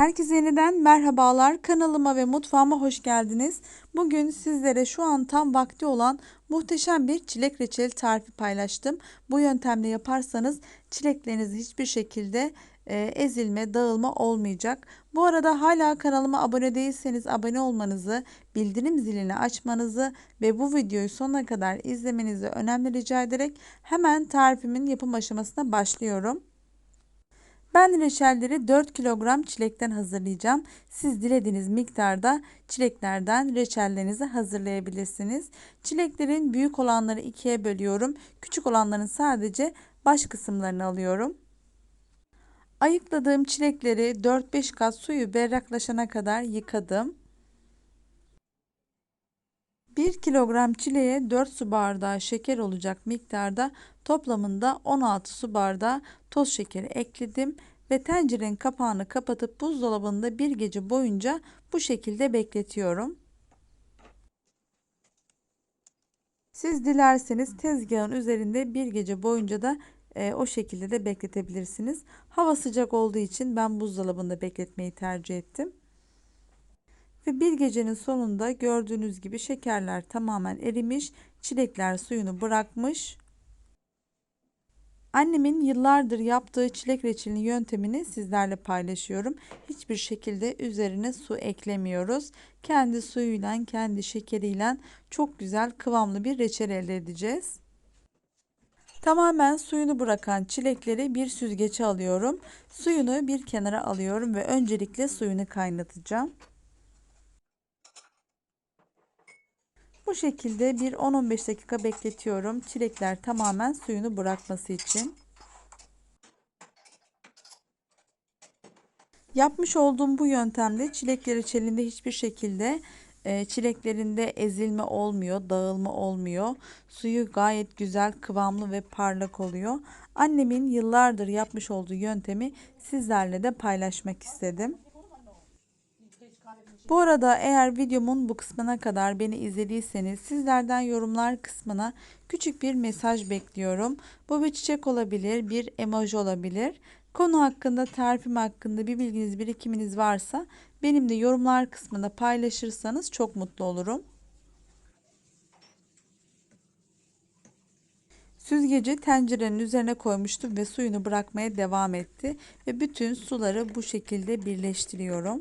Herkese yeniden merhabalar. Kanalıma ve mutfağıma hoş geldiniz. Bugün sizlere şu an tam vakti olan muhteşem bir çilek reçeli tarifi paylaştım. Bu yöntemle yaparsanız çilekleriniz hiçbir şekilde e, ezilme, dağılma olmayacak. Bu arada hala kanalıma abone değilseniz abone olmanızı, bildirim zilini açmanızı ve bu videoyu sonuna kadar izlemenizi önemli rica ederek hemen tarifimin yapım aşamasına başlıyorum. Ben reçelleri 4 kilogram çilekten hazırlayacağım. Siz dilediğiniz miktarda çileklerden reçellerinizi hazırlayabilirsiniz. Çileklerin büyük olanları ikiye bölüyorum. Küçük olanların sadece baş kısımlarını alıyorum. Ayıkladığım çilekleri 4-5 kat suyu berraklaşana kadar yıkadım. 1 kilogram çileğe 4 su bardağı şeker olacak miktarda toplamında 16 su bardağı toz şekeri ekledim ve tencerenin kapağını kapatıp buzdolabında bir gece boyunca bu şekilde bekletiyorum. Siz dilerseniz tezgahın üzerinde bir gece boyunca da e, o şekilde de bekletebilirsiniz. Hava sıcak olduğu için ben buzdolabında bekletmeyi tercih ettim. Ve bir gecenin sonunda gördüğünüz gibi şekerler tamamen erimiş, çilekler suyunu bırakmış. Annemin yıllardır yaptığı çilek reçelinin yöntemini sizlerle paylaşıyorum. Hiçbir şekilde üzerine su eklemiyoruz. Kendi suyuyla, kendi şekeriyle çok güzel kıvamlı bir reçel elde edeceğiz. Tamamen suyunu bırakan çilekleri bir süzgece alıyorum. Suyunu bir kenara alıyorum ve öncelikle suyunu kaynatacağım. Bu şekilde bir 10-15 dakika bekletiyorum. Çilekler tamamen suyunu bırakması için. Yapmış olduğum bu yöntemde çilekler reçelinde hiçbir şekilde e, çileklerinde ezilme olmuyor, dağılma olmuyor. Suyu gayet güzel, kıvamlı ve parlak oluyor. Annemin yıllardır yapmış olduğu yöntemi sizlerle de paylaşmak istedim. Bu arada eğer videomun bu kısmına kadar beni izlediyseniz sizlerden yorumlar kısmına küçük bir mesaj bekliyorum. Bu bir çiçek olabilir, bir emoji olabilir. Konu hakkında, tarifim hakkında bir bilginiz, birikiminiz varsa benimle yorumlar kısmında paylaşırsanız çok mutlu olurum. Süzgeci tencerenin üzerine koymuştum ve suyunu bırakmaya devam etti ve bütün suları bu şekilde birleştiriyorum.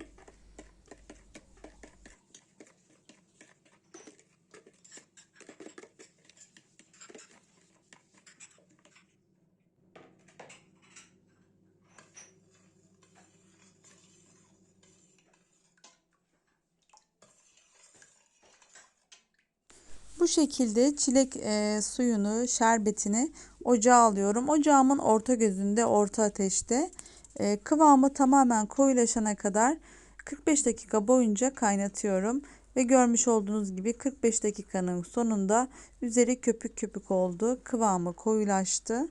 Şekilde çilek e, suyunu, şerbetini ocağa alıyorum. Ocağımın orta gözünde, orta ateşte e, kıvamı tamamen koyulaşana kadar 45 dakika boyunca kaynatıyorum. Ve görmüş olduğunuz gibi 45 dakikanın sonunda üzeri köpük köpük oldu. Kıvamı koyulaştı.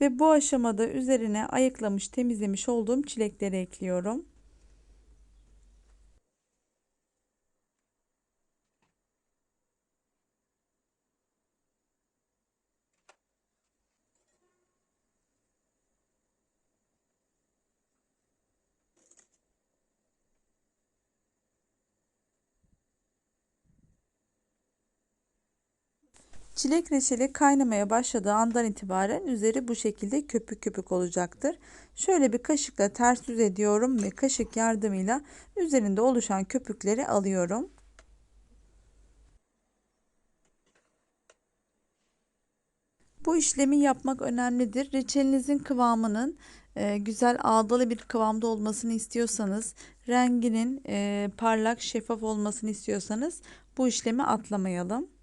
Ve bu aşamada üzerine ayıklamış temizlemiş olduğum çilekleri ekliyorum. Çilek reçeli kaynamaya başladığı andan itibaren üzeri bu şekilde köpük köpük olacaktır. Şöyle bir kaşıkla ters yüz ediyorum ve kaşık yardımıyla üzerinde oluşan köpükleri alıyorum. Bu işlemi yapmak önemlidir. Reçelinizin kıvamının e, güzel ağdalı bir kıvamda olmasını istiyorsanız, renginin e, parlak şeffaf olmasını istiyorsanız bu işlemi atlamayalım.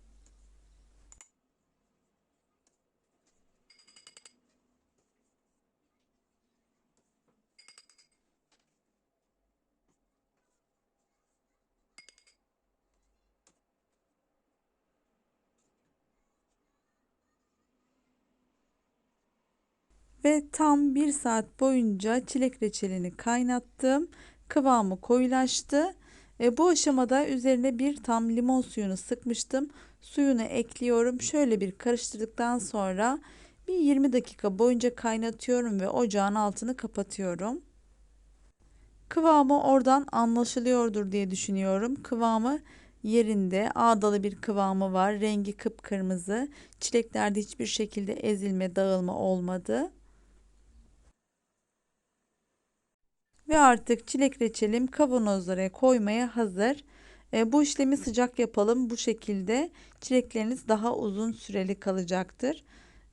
Ve tam bir saat boyunca çilek reçelini kaynattım. Kıvamı koyulaştı. E, bu aşamada üzerine bir tam limon suyunu sıkmıştım. Suyunu ekliyorum. Şöyle bir karıştırdıktan sonra bir 20 dakika boyunca kaynatıyorum ve ocağın altını kapatıyorum. Kıvamı oradan anlaşılıyordur diye düşünüyorum. Kıvamı yerinde ağdalı bir kıvamı var. Rengi kıpkırmızı. Çileklerde hiçbir şekilde ezilme, dağılma olmadı. Ve artık çilek reçelim kavanozlara koymaya hazır. E, bu işlemi sıcak yapalım. Bu şekilde çilekleriniz daha uzun süreli kalacaktır.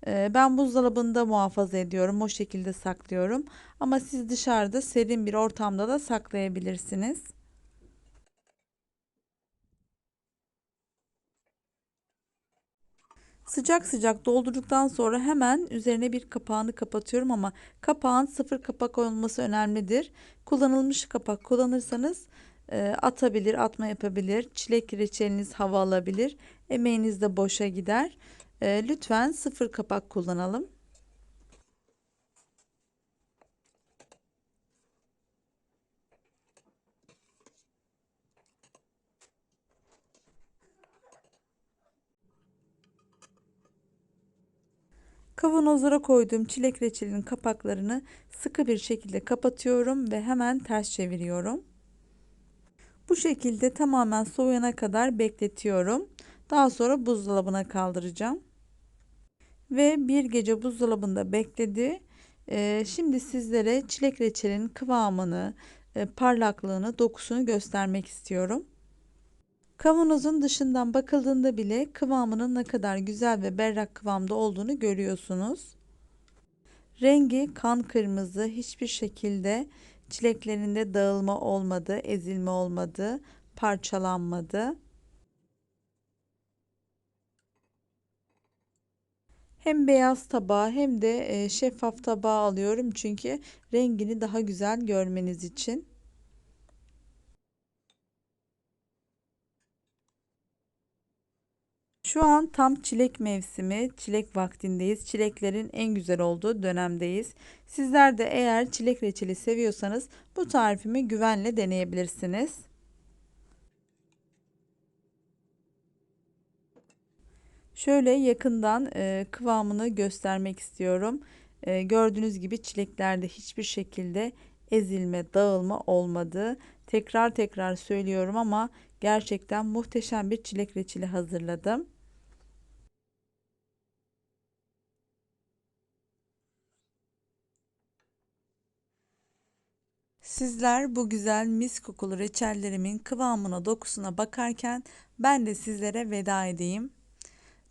E, ben buzdolabında muhafaza ediyorum. O şekilde saklıyorum. Ama siz dışarıda serin bir ortamda da saklayabilirsiniz. Sıcak sıcak doldurduktan sonra hemen üzerine bir kapağını kapatıyorum ama kapağın sıfır kapak olması önemlidir. Kullanılmış kapak kullanırsanız e, atabilir, atma yapabilir. Çilek reçeliniz hava alabilir. Emeğiniz de boşa gider. E, lütfen sıfır kapak kullanalım. Kavanozlara koyduğum çilek reçelinin kapaklarını sıkı bir şekilde kapatıyorum ve hemen ters çeviriyorum. Bu şekilde tamamen soğuyana kadar bekletiyorum. Daha sonra buzdolabına kaldıracağım. Ve bir gece buzdolabında bekledi. Ee, şimdi sizlere çilek reçelinin kıvamını, e, parlaklığını, dokusunu göstermek istiyorum. Kavanozun dışından bakıldığında bile kıvamının ne kadar güzel ve berrak kıvamda olduğunu görüyorsunuz. Rengi kan kırmızı hiçbir şekilde çileklerinde dağılma olmadı, ezilme olmadı, parçalanmadı. Hem beyaz tabağı hem de e, şeffaf tabağı alıyorum çünkü rengini daha güzel görmeniz için. Şu an tam çilek mevsimi, çilek vaktindeyiz. Çileklerin en güzel olduğu dönemdeyiz. Sizler de eğer çilek reçeli seviyorsanız bu tarifimi güvenle deneyebilirsiniz. Şöyle yakından e, kıvamını göstermek istiyorum. E, gördüğünüz gibi çileklerde hiçbir şekilde ezilme, dağılma olmadı. Tekrar tekrar söylüyorum ama gerçekten muhteşem bir çilek reçeli hazırladım. Sizler bu güzel mis kokulu reçellerimin kıvamına dokusuna bakarken ben de sizlere veda edeyim.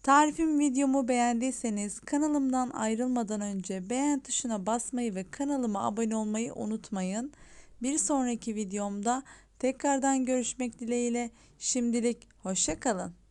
Tarifim videomu beğendiyseniz kanalımdan ayrılmadan önce beğen tuşuna basmayı ve kanalıma abone olmayı unutmayın. Bir sonraki videomda tekrardan görüşmek dileğiyle şimdilik hoşçakalın.